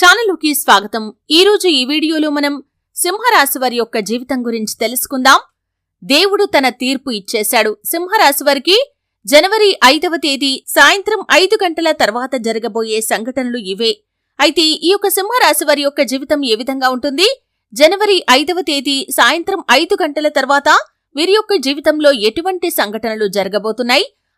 ఛానలుకి స్వాగతం. ఈ రోజు ఈ వీడియోలో మనం సింహరాశి వారి యొక్క జీవితం గురించి తెలుసుకుందాం. దేవుడు తన తీర్పు ఇచ్చేశాడు. సింహరాశి వారికి జనవరి ఐదవ తేదీ సాయంత్రం ఐదు గంటల తర్వాత జరగబోయే సంఘటనలు ఇవే. అయితే ఈ యొక్క సింహరాశి వారి యొక్క జీవితం ఏ విధంగా ఉంటుంది? జనవరి ఐదవ తేదీ సాయంత్రం ఐదు గంటల తర్వాత వీరి యొక్క జీవితంలో ఎటువంటి సంఘటనలు జరగబోతున్నాయి?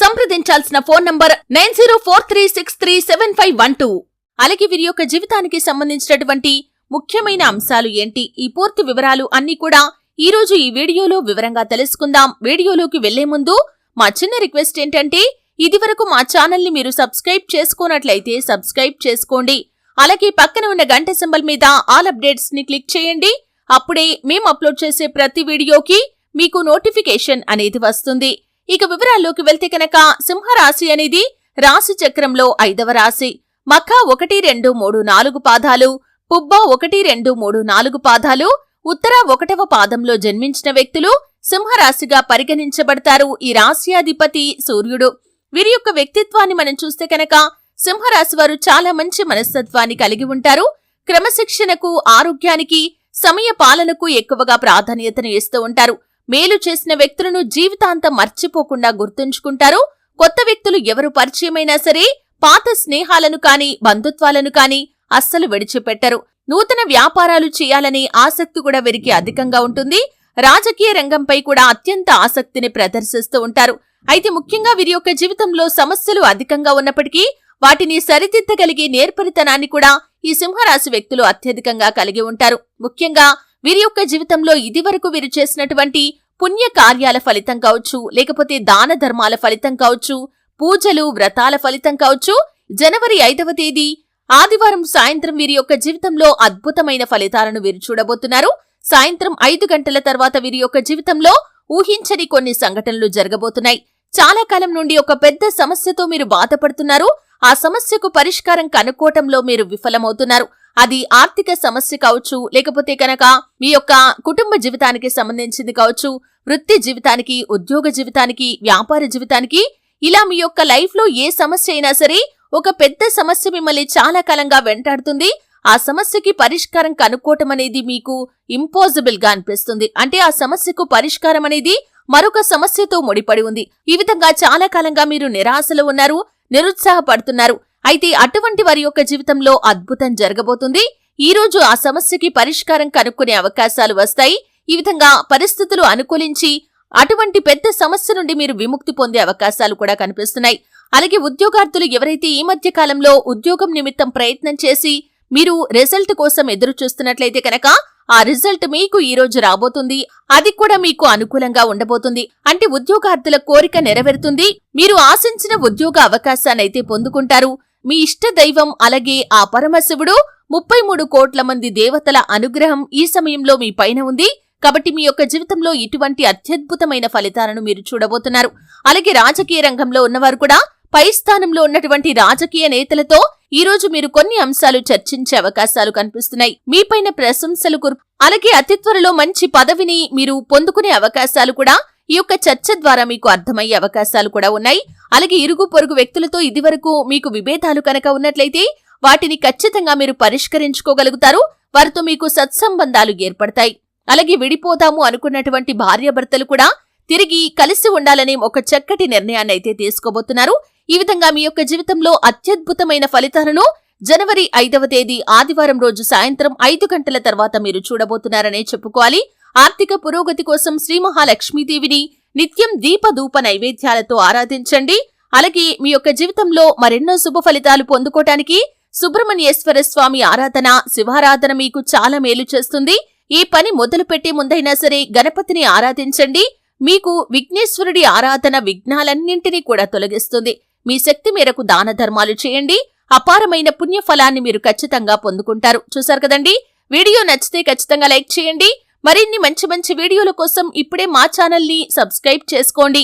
సంప్రదించాల్సిన phone number nine zero four three six three seven five one two. అలాగే వీరి యొక్క జీవితానికి సంబంధించినటువంటి ముఖ్యమైన అంశాలు ఏంటి? ఈ పూర్తి వివరాలు అన్ని కూడా ఈ రోజు ఈ వీడియోలో వివరంగా తెలుసుకుందాం. వీడియోలోకి వెళ్ళే ముందు మా చిన్న రిక్వెస్ట్ ఏంటంటే ఇదివరకు మా ఛానల్ని మీరు సబ్స్క్రైబ్ చేసుకోనట్లయితే సబ్స్క్రైబ్ చేసుకోండి. అలాగే పక్కన ఉన్న గంట సింబల్ మీద ఆల్ అప్డేట్స్ని క్లిక్ చేయండి. అప్పుడే మేము అప్లోడ్ చేసే ప్రతి వీడియోకి మీకు నోటిఫికేషన్ అనేది వస్తుంది. ఇక వివరాల్లోకి వెళ్తే కనుక సింహరాశి అనేది రాశి చక్రంలో ఐదవ రాశి. మఖ ఒకటి రెండు మూడు నాలుగు పాదాలు పుబ్బ ఒకటి రెండు మూడు నాలుగు పాదాలు ఉత్తర ఒకటవ పాదంలో జన్మించిన వ్యక్తులు సింహరాశిగా పరిగణించబడతారు ఈ రాశ్యాధిపతి సూర్యుడు. వీరి యొక్క వ్యక్తిత్వాన్ని మనం చూస్తే కనుక సింహరాశి వారు చాలా మంచి మనస్తత్వాన్ని కలిగి ఉంటారు. క్రమశిక్షణకు ఆరోగ్యానికి సమయ పాలనకు ఎక్కువగా ప్రాధాన్యతను ఇస్తూ ఉంటారు. మేలు చేసిన వ్యక్తులను జీవితాంతం మర్చిపోకుండా గుర్తుంచుకుంటారు. కొత్త వ్యక్తులు ఎవరు పరిచయమైనా సరే పాత స్నేహాలను కానీ బంధుత్వాలను కానీ అస్సలు విడిచిపెట్టరు. నూతన వ్యాపారాలు చేయాలనే ఆసక్తి కూడా వీరికి అధికంగా ఉంటుంది. రాజకీయ రంగంపై కూడా అత్యంత ఆసక్తిని ప్రదర్శిస్తూ ఉంటారు. అయితే ముఖ్యంగా వీరి యొక్క జీవితంలో సమస్యలు అధికంగా ఉన్నప్పటికీ వాటిని సరిదిద్దగలిగే నేర్పరితనాన్ని కూడా ఈ సింహరాశి వ్యక్తులు అత్యధికంగా కలిగి ఉంటారు. ముఖ్యంగా వీరి యొక్క జీవితంలో ఇదివరకు వీరు చేసినటువంటి పుణ్య కార్యాల ఫలితం కావచ్చు లేకపోతే దాన ధర్మాల ఫలితం కావచ్చు పూజలు వ్రతాల ఫలితం కావచ్చు జనవరి ఐదవ తేదీ ఆదివారం సాయంత్రం వీరి యొక్క జీవితంలో అద్భుతమైన ఫలితాలను వీరు చూడబోతున్నారు. సాయంత్రం ఐదు గంటల తర్వాత వీరి యొక్క జీవితంలో ఊహించని కొన్ని సంఘటనలు జరగబోతున్నాయి. చాలా కాలం నుండి ఒక పెద్ద సమస్యతో మీరు బాధపడుతున్నారు. ఆ సమస్యకు పరిష్కారం కనుక్కోవటంలో మీరు విఫలమవుతున్నారు. అది ఆర్థిక సమస్య కావచ్చు లేకపోతే కనుక మీ యొక్క కుటుంబ జీవితానికి సంబంధించింది కావచ్చు వృత్తి జీవితానికి ఉద్యోగ జీవితానికి వ్యాపార జీవితానికి ఇలా మీ యొక్క లైఫ్లో ఏ సమస్య అయినా సరే ఒక పెద్ద సమస్య మిమ్మల్ని చాలా కాలంగా వెంటాడుతుంది. ఆ సమస్యకి పరిష్కారం కనుక్కోవటం అనేది మీకు ఇంపాసిబుల్గా అనిపిస్తుంది. అంటే ఆ సమస్యకు పరిష్కారం అనేది మరొక సమస్యతో ముడిపడి ఉంది. ఈ విధంగా చాలా కాలంగా మీరు నిరాశలో ఉన్నారు నిరుత్సాహపడుతున్నారు. అయితే అటువంటి వారి యొక్క జీవితంలో అద్భుతం జరగబోతుంది. ఈ రోజు ఆ సమస్యకి పరిష్కారం కనుక్కునే అవకాశాలు వస్తాయి. ఈ విధంగా పరిస్థితులు అనుకూలించి అటువంటి పెద్ద సమస్య నుండి మీరు విముక్తి పొందే అవకాశాలు కూడా కనిపిస్తున్నాయి. అలాగే ఉద్యోగార్థులు ఎవరైతే ఈ మధ్య కాలంలో ఉద్యోగం నిమిత్తం ప్రయత్నం చేసి మీరు రిజల్ట్ కోసం ఎదురు చూస్తున్నట్లయితే కనుక ఆ రిజల్ట్ మీకు ఈ రోజు రాబోతుంది. అది కూడా మీకు అనుకూలంగా ఉండబోతుంది. అంటే ఉద్యోగార్థుల కోరిక నెరవేరుతుంది. మీరు ఆశించిన ఉద్యోగ అవకాశాన్నైతే పొందుకుంటారు. మీ ఇష్ట దైవం అలాగే ఆ పరమశివుడు ముప్పై మూడు కోట్ల మంది దేవతల అనుగ్రహం ఈ సమయంలో మీ పైన ఉంది. కాబట్టి మీ యొక్క జీవితంలో ఇటువంటి అత్యద్భుతమైన ఫలితాలను మీరు చూడబోతున్నారు. అలాగే రాజకీయ రంగంలో ఉన్నవారు కూడా పై స్థానంలో ఉన్నటువంటి రాజకీయ నేతలతో ఈ రోజు మీరు కొన్ని అంశాలు చర్చించే అవకాశాలు కనిపిస్తున్నాయి. మీపైన ప్రశంసలు కురు అలాగే అతి త్వరలో మంచి పదవిని మీరు పొందుకునే అవకాశాలు కూడా ఈ యొక్క చర్చ ద్వారా మీకు అర్థమయ్యే అవకాశాలు కూడా ఉన్నాయి. అలాగే ఇరుగు పొరుగు వ్యక్తులతో ఇదివరకు మీకు విభేదాలు కనుక ఉన్నట్లయితే వాటిని ఖచ్చితంగా మీరు పరిష్కరించుకోగలుగుతారు. వారితో మీకు సత్సంబంధాలు ఏర్పడతాయి. అలాగే విడిపోదాము అనుకున్నటువంటి భార్యాభర్తలు కూడా తిరిగి కలిసి ఉండాలనే ఒక చక్కటి నిర్ణయాన్ని అయితే తీసుకోబోతున్నారు. ఈ విధంగా మీ యొక్క జీవితంలో అత్యద్భుతమైన ఫలితాలను జనవరి ఐదవ తేదీ ఆదివారం రోజు సాయంత్రం ఐదు గంటల తర్వాత మీరు చూడబోతున్నారనే చెప్పుకోవాలి. ఆర్థిక పురోగతి కోసం శ్రీ మహాలక్ష్మీదేవిని నిత్యం దీపధూప నైవేద్యాలతో ఆరాధించండి. అలాగే మీ యొక్క జీవితంలో మరెన్నో శుభ ఫలితాలు పొందుకోటానికి సుబ్రహ్మణ్యేశ్వర స్వామి ఆరాధన శివారాధన మీకు చాలా మేలు చేస్తుంది. ఈ పని మొదలు పెట్టే ముందైనా సరే గణపతిని ఆరాధించండి. మీకు విఘ్నేశ్వరుడి ఆరాధన విఘ్నాలన్నింటినీ కూడా తొలగిస్తుంది. మీ శక్తి మేరకు దాన ధర్మాలు చేయండి. అపారమైన పుణ్యఫలాన్ని మీరు ఖచ్చితంగా పొందుకుంటారు. చూశారు కదండి? వీడియో నచ్చితే ఖచ్చితంగా లైక్ చేయండి. మరిన్ని మంచి మంచి వీడియోల కోసం ఇప్పుడే మా ఛానల్ని సబ్స్క్రైబ్ చేసుకోండి.